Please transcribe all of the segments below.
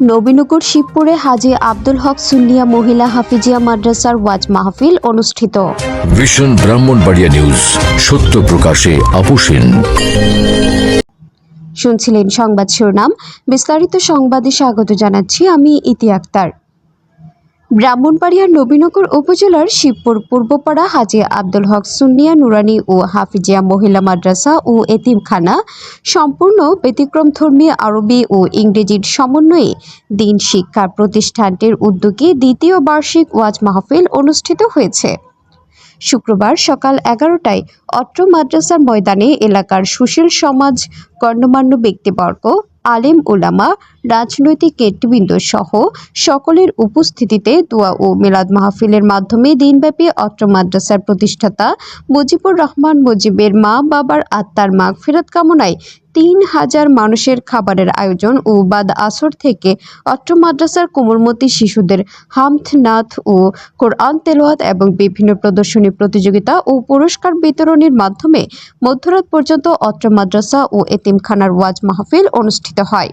নবীনগর শিবপুরে হাজি আব্দুল হক সুন্নিয়া মহিলা হাফিজিয়া মাদ্রাসার ওয়াজ মাহফিল অনুষ্ঠিত। ভীষণ ব্রাহ্মণবাড়িয়া নিউজ সত্য প্রকাশে আপোষেন শুনছিলেন সংবাদ শিরোনাম বিস্তারিত সংবাদে স্বাগত জানাচ্ছি আমি ইতি আক্তার। ব্রাহ্মণবাড়িয়ার নবীনগর উপজেলার শিবপুর পূর্বপাড়া হাজি আব্দুল হক সুন্নিয়া নুরানি ও হাফিজিয়া মহিলা মাদ্রাসা ও এতিমখানা সম্পূর্ণ ব্যতিক্রম ধর্মী আরবি ও ইংরেজির সমন্বয়ে দিন শিক্ষা প্রতিষ্ঠানটির উদ্যোগে দ্বিতীয় বার্ষিক ওয়াজ মাহফিল অনুষ্ঠিত হয়েছে। শুক্রবার সকাল এগারোটায় অত্র মাদ্রাসার ময়দানে এলাকার সুশীল সমাজ, গণ্যমান্য ব্যক্তিবর্গ আলেম ওলামা, রাজনৈতিক কেটবৃন্দ সহ সকলের উপস্থিতিতে দোয়া ও মেলাদ মাহফিলের মাধ্যমে দিনব্যাপী অত্র মাদ্রাসার প্রতিষ্ঠাতা মুজিবুর রহমান মুজিবের মা বাবার আত্মার মাগ ফেরত কামনায় তিন হাজার মানুষের খাবারের আয়োজন ও বাদ আসর থেকে অত্র মাদ্রাসার কোমলমতি শিশুদের হামথনাথ ও কোরআন তেলোয়াত এবং বিভিন্ন প্রদর্শনী প্রতিযোগিতা ও পুরস্কার বিতরণের মাধ্যমে মধ্যরাত পর্যন্ত অত্র মাদ্রাসা ও এতিমখানার ওয়াজ মাহফিল অনুষ্ঠিত হয়।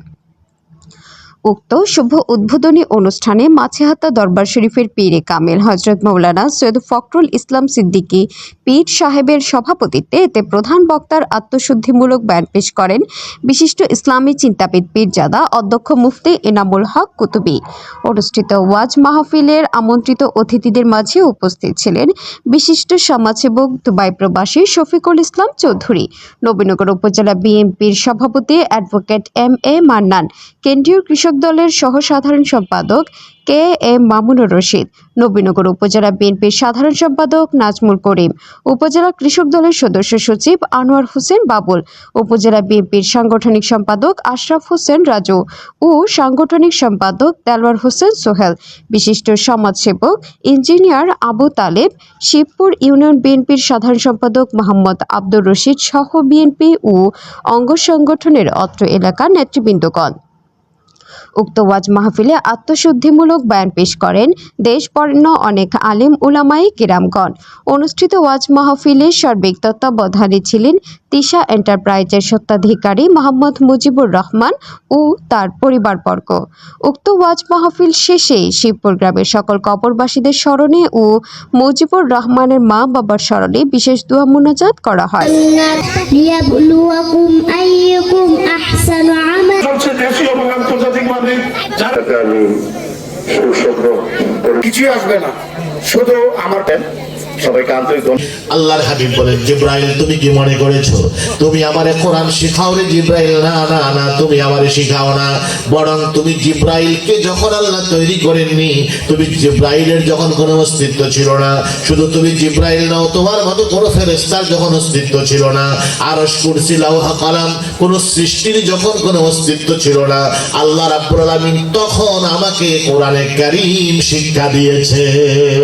উক্ত শুভ উদ্বোধনী অনুষ্ঠানে মাছেহাতা দরবার শরীফের পীরে কামেল হজরত মৌলানা সৈয়দ ফখরুল ইসলাম সিদ্দিকী পীর সাহেবের সভাপতিত্বে এতে প্রধান বক্তার আত্মশুদ্ধিমূলক ব্যান পেশ করেন বিশিষ্ট ইসলামী চিন্তাবিদ পীরজাদা অধ্যক্ষ মুফতি এনামুল হক কুতুবি। অনুষ্ঠিত ওয়াজ মাহফিলের আমন্ত্রিত অতিথিদের মাঝে উপস্থিত ছিলেন বিশিষ্ট সমাজসেবক দুবাই প্রবাসী শফিকুল ইসলাম চৌধুরী, নবীনগর উপজেলা বিএনপির সভাপতি অ্যাডভোকেট এম এ মান্নান, কেন্দ্রীয় কৃষক দলের সহ সাধারণ সম্পাদক কে এম মামুনুর রশিদ, নবীনগর উপজেলা বিএনপির সাধারণ সম্পাদক নাজমুল করিম, উপজেলা কৃষক দলের সদস্য সচিব আনোয়ার হোসেন বাবুল, উপজেলা বিএনপির সাংগঠনিক সম্পাদক আশরাফ হোসেন রাজু ও সাংগঠনিক সম্পাদক দেলওয়ার হোসেন সোহেল, বিশিষ্ট সমাজসেবক ইঞ্জিনিয়ার আবু তালেব, শিবপুর ইউনিয়ন বিএনপির সাধারণ সম্পাদক মোহাম্মদ আব্দুর রশিদ সহ বিএনপি ও অঙ্গ সংগঠনের অত্র এলাকার নেতৃবৃন্দগণ। উক্ত ওয়াজ মাহফিলে আত্মশুদ্ধিমূলক বয়ান পেশ করেন দেশ বর্ণ অনেক আলিম উলামাই কিরামগণ। অনুষ্ঠিত ওয়াজ মাহফিলে সার্বিক তত্ত্বাবধানে ছিলেন তিশা এন্টারপ্রাইজের স্বত্বাধিকারী মোহাম্মদ মুজিবুর রহমান ও তার পরিবারবর্গ। উক্ত ওয়াজ মাহফিল শেষে শিবপুর গ্রামের সকল কবরবাসীদের স্মরণে ও মুজিবুর রহমানের মা বাবার স্মরণে বিশেষ দোয়া মোনাজাত করা হয়। আমি পরি- কিছুই আসবে না। শুধু আমার সবাইকে আল্লাহ ছিল না। শুধু তুমি জিব্রাইল নাও, তোমার মতো কোনো ফেরেস্তার যখন অস্তিত্ব ছিল না। কালাম, কোন সৃষ্টির যখন কোনো অস্তিত্ব ছিল না। আল্লাহ রাব্বুল আলামিন তখন আমাকে কোরআনে কারীম শিক্ষা দিয়েছে।